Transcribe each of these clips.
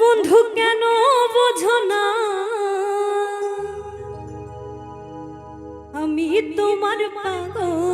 বন্ধু কেন বোঝো না? আমি তোমার পাগল।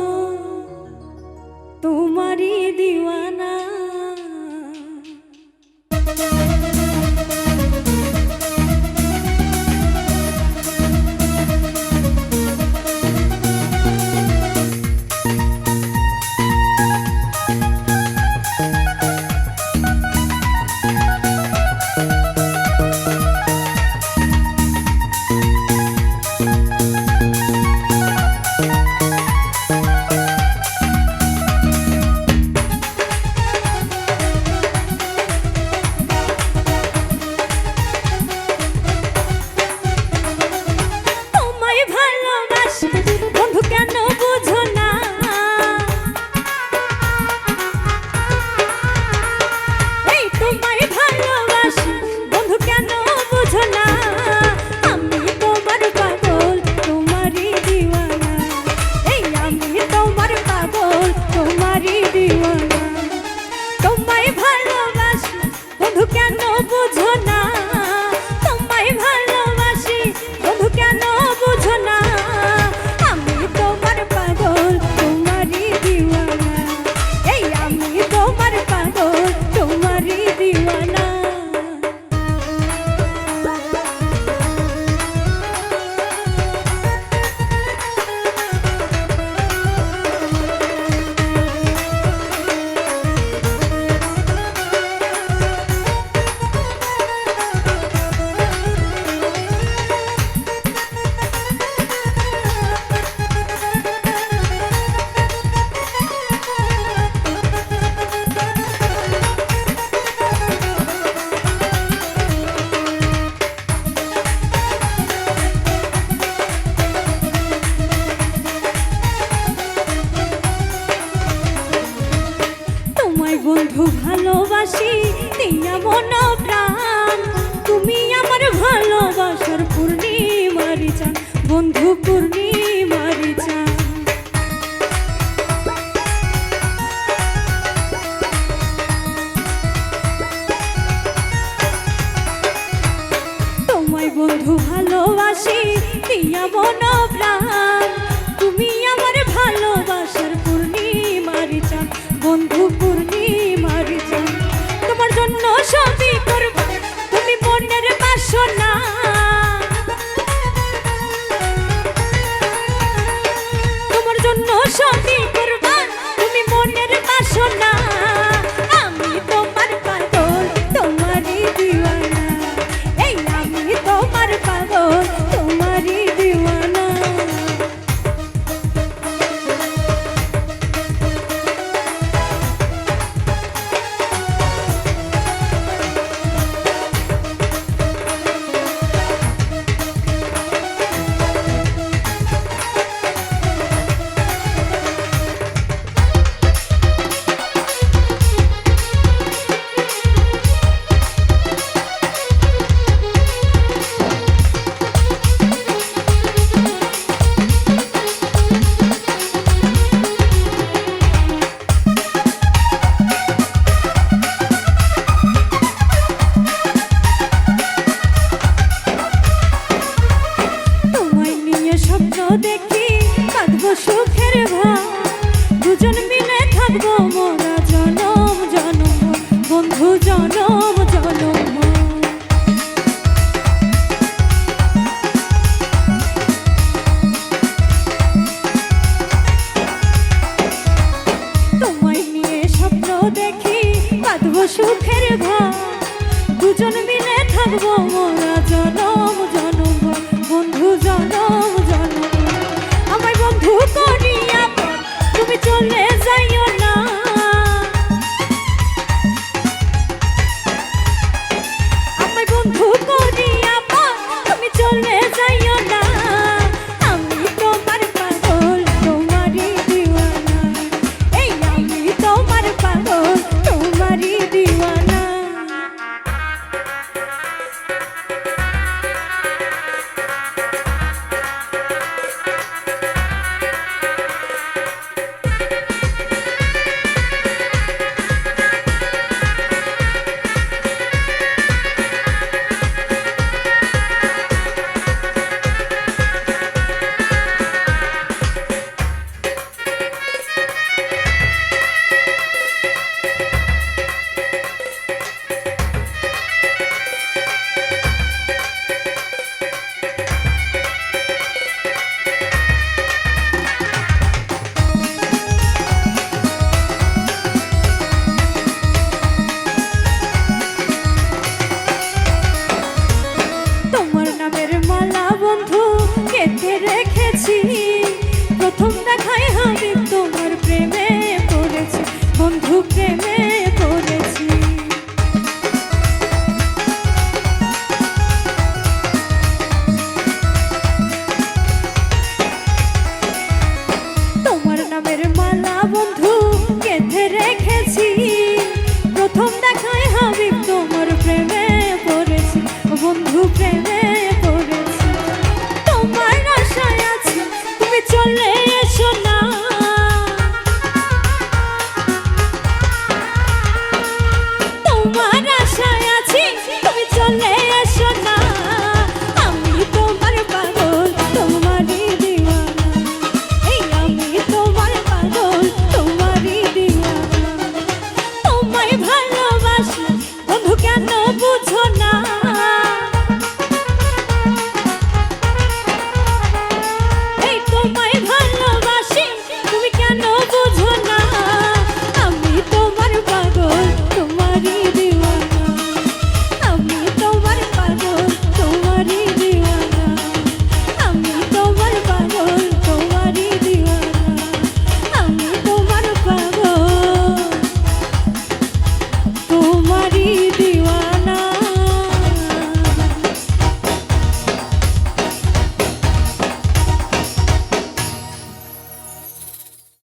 বন্ধু ভালোবাসি দিয়া মন প্রাণ। তুমি আমার ভালোবাসার চান বন্ধু পূর্ণিমারি চান বন্ধু ভালোবাসি দিয়া বাঁধবো সুখের ভা দুজন মিলে থাকব মোরা জনম জনম। বন্ধু, জনম জনম। আমায় বন্ধু করিয়া তুমি চলে